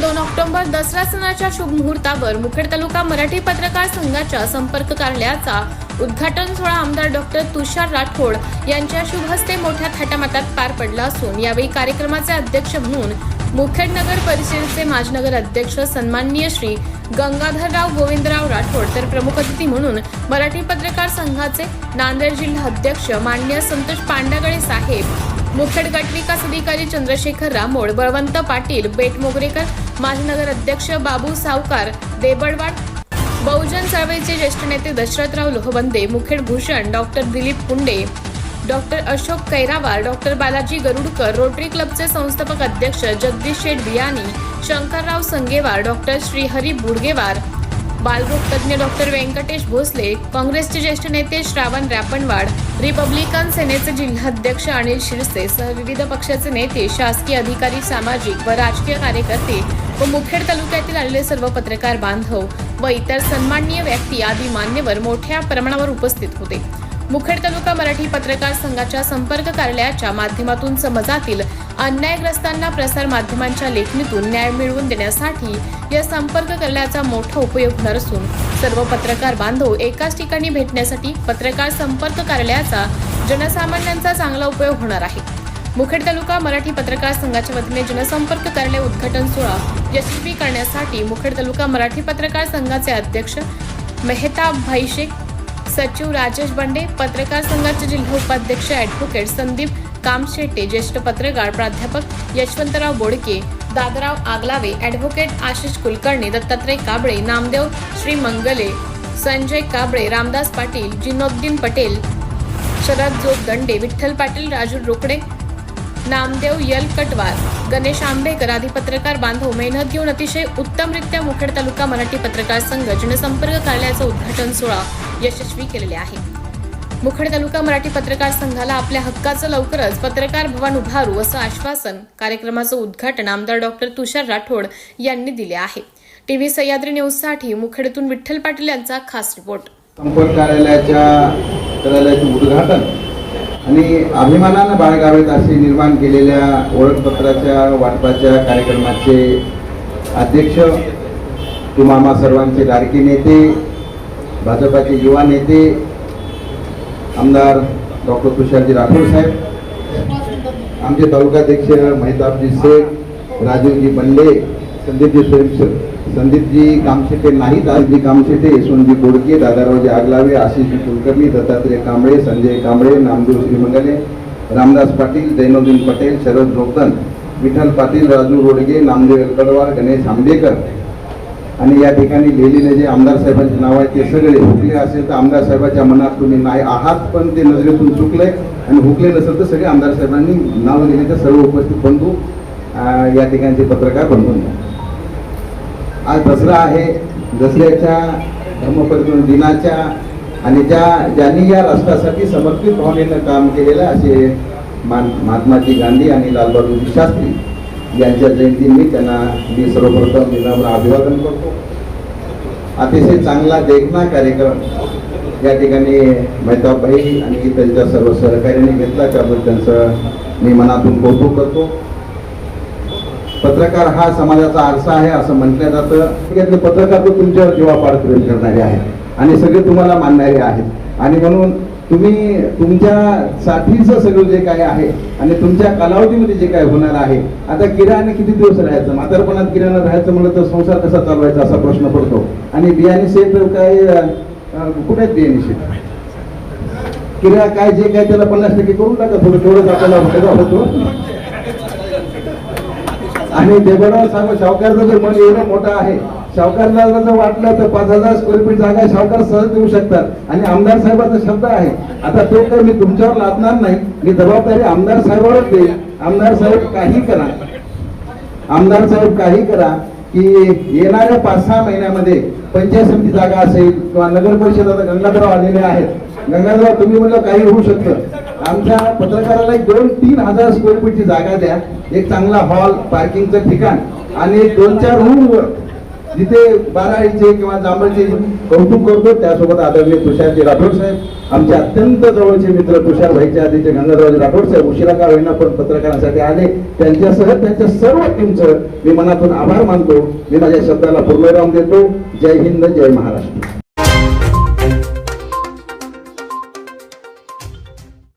दोन ऑक्टोबर दसरा सणाच्या शुभ मुहूर्तावर मुखेड तालुका मराठी पत्रकार संघाच्या संपर्क कार्यालयाचा उद्घाटन सोहळा आमदार डॉक्टर तुषार राठोड यांच्या शुभ हस्ते मोठ्या थाटामाटात पार पडला असून यावेळी कार्यक्रमाचे अध्यक्ष म्हणून मुखेड नगर परिषदेचे माजी नगर अध्यक्ष सन्माननीय श्री गंगाधरराव गोविंदराव राठोड तर प्रमुख अतिथी म्हणून मराठी पत्रकार संघाचे नांदेड जिल्हा अध्यक्ष मान्य संतोष पांडागळे साहेब मुखेड गटविकास अधिकारी चंद्रशेखर रामोड बळवंत पाटील बेट मोगरेकर माजी नगर अध्यक्ष बाबू सावकार देबडवाड बहुजन चळवळीचे ज्येष्ठ नेते Dashrathrao Lohbande Mukhed Bhushan doctor Dilip Punde doctor Ashok Kairawar doctor Balaji Garudkar rotary क्लबचे संस्थापक अध्यक्ष जगदीश शेठ बियानी शंकरराव संगेवार डॉक्टर श्रीहरी बुडगेवार बालरोग तज्ज्ञ डॉक्टर व्यंकटेश भोसले काँग्रेसचे ज्येष्ठ नेते श्रावण रॅपणवाड रिपब्लिकन सेनेचे जिल्हाध्यक्ष अनिल शिरसे सह विविध पक्षाचे नेते शासकीय अधिकारी सामाजिक व राजकीय कार्यकर्ते व मुखेड तालुक्यातील आलेले सर्व पत्रकार बांधव व इतर सन्माननीय व्यक्ती आदी मान्यवर मोठ्या प्रमाणावर उपस्थित होते. मुखेड तालुका मराठी पत्रकार संघाच्या संपर्क कार्यालयाच्या माध्यमातून समाजातील अन्यायग्रस्तांना प्रसार माध्यमांच्या लेखणीतून न्याय मिळवून देण्यासाठी या संपर्क कार्यालयाचा मोठा उपयोग होणार असून सर्व पत्रकार बांधव एकाच ठिकाणी भेटण्यासाठी पत्रकार संपर्क कार्यालयाचा जनसामान्यांचा चांगला उपयोग होणार आहे. मुखेड तालुका मराठी पत्रकार संघाच्या वतीने जनसंपर्क कार्यालय उद्घाटन सोहळा यशस्वी करण्यासाठी मुखेड तालुका मराठी पत्रकार संघाचे अध्यक्ष मेहताब भाईशेख सचिव राजेश बंडे पत्रकार संघाचे जिल्हा उपाध्यक्ष ॲडव्होकेट संदीप कामशेटे ज्येष्ठ पत्रकार प्राध्यापक यशवंतराव बोडके दादराव आगलावे ॲडव्होकेट आशिष कुलकर्णी दत्तात्रय काबळे नामदेव श्री मंगले संजय काबळे रामदास पाटील जिनोद्दीन पटेल शरद जोग दंडे विठ्ठल पाटील राजू रोकडे नामदेव यल कटवार गणेश आंबेकर आदी पत्रकार बांधव मेहनत घेऊन अतिशय उत्तमरित्या मुखेड तालुका मराठी पत्रकार संघ जनसंपर्क कार्यालयाचं उद्घाटन सोहळा यशस्वी केलेले आहे. मुखेड तालुका मराठी पत्रकार संघाला आपल्या हक्काचं लवकरच पत्रकार भवन उभारू असं आश्वासन कार्यक्रमाचं उद्घाटन आमदार डॉक्टर तुषार राठोड यांनी दिले आहे. टीव्ही सह्याद्री न्यूजसाठी मुखेडतून विठ्ठल पाटील यांचा खास रिपोर्ट. संपर्क कार्यालयाच्या कार्यालयाचे उद्घाटन आणि अभिमानानं बाळगावेत असे निर्माण केलेल्या ओळखपत्राच्या वाटपाच्या कार्यक्रमाचे अध्यक्ष तुमामा सर्वांचे लाडके नेते भाजपाचे युवा नेते आमदार डॉक्टर तुषारजी राठोड साहेब आमचे तालुकाध्यक्ष महिताबजी शेख राजीवजी बंडे संदीपजी स्वयं संदीपजी कामशेटे नाहीत. आजजी कामशेटे यशवंतजी बोडके दादारावजी आगलावे आशिषजी कुलकर्णी दत्तात्रय कांबळे संजय कांबळे नामदेव श्रीमंगले रामदास पाटील दैनोद्दीन पटेल शरद जोगदन विठ्ठल पाटील राजू रोडगे नामदेव एलकडवार गणेश आंबेकर आणि या ठिकाणी लिहिलेले जे आमदार साहेबांचे नाव आहे ते सगळे हुकले असेल तर आमदार साहेबाच्या मनात तुम्ही नाही आहात पण ते नजरेतून चुकले आणि हुकले नसेल तर सगळे आमदार साहेबांनी नाव लिहिलेले सर्व उपस्थित बंधू या ठिकाणचे पत्रकार बंधू आज दसरा आहे. दसऱ्याच्या धर्मपरिक्रम दिनाच्या आणि ज्या ज्यांनी या राष्ट्रासाठी समर्पित भावनेनं काम केलेलं असे मान महात्माजी गांधी आणि लालबहादूर शास्त्री यांच्या जयंतीनिमित्त त्यांना मी सर्वप्रथम विनम्र अभिवादन करतो. अतिशय चांगला देखना कार्यक्रम या ठिकाणी मेहताबाई आणि त्यांच्या सर्व सहकार्याने घेतला त्याबद्दल त्यांचं मी मनातून कौतुक करतो. पत्रकार हा समाजाचा आरसा आहे असं म्हटलं जातं. यातले पत्रकार तो तुमच्यावर जीवापाड प्रेम करणारे आहेत. आणि सगळे तुम्हाला मानणारे आहेत. आणि म्हणून तुम्ही तुमच्यासाठीचं सगळं जे काय आहे आणि तुमच्या कालावधीमध्ये जे काय होणार आहे आता किराने किती दिवस राहायचं? म्हातारपणात किराणा राहायचं म्हणलं तर संसार कसा चालवायचा असा प्रश्न पडतो. आणि बियाणे सेट काय कुठे आहेत बियाणे सेट? किराणा काय जे काय त्याला पन्नास टक्के करून टाका थोडं तेवढंच आपल्याला फायदा होतो. आणि देवराव सांगू सावकारचं मन एवढं मोठं आहे सावकारला जर वाटलं तर पाच हजार स्क्वेअर फीट जागा सावकार सहज देऊ शकतात. आणि आमदार साहेबाचा शब्द आहे आता तो तर मी तुमच्यावर लादणार नाही मी जबाबदारी आमदार साहेबांवर देईल आमदार साहेब काही करा. आमदार साहेब काही करा की येणाऱ्या पाच सहा महिन्यामध्ये पंचायत समिती जागा असेल किंवा नगर परिषद आता आलेले आहेत गंगाधरराव तुम्ही म्हटलं काही होऊ शकतं. आमच्या पत्रकाराला एक दोन तीन हजार स्क्वेअर फीटची जागा द्या. एक चांगला हॉल पार्किंगचं ठिकाण आणि एक दोन चार रूम जिथे बाराळीचे किंवा जांभळचे कौतुक करतो त्यासोबत आदरणीय तुषारजी राठोड साहेब आमचे अत्यंत जवळचे मित्र तुषार भाईच्या आधीचे गंगाधररावजी राठोड साहेब उशिरा का होईना पण पत्रकारांसाठी आले. त्यांच्यासह त्यांच्या सर्व टीमचं मी मनातून आभार मानतो. मी माझ्या शब्दाला पूर्णविराम देतो. जय हिंद जय महाराष्ट्र.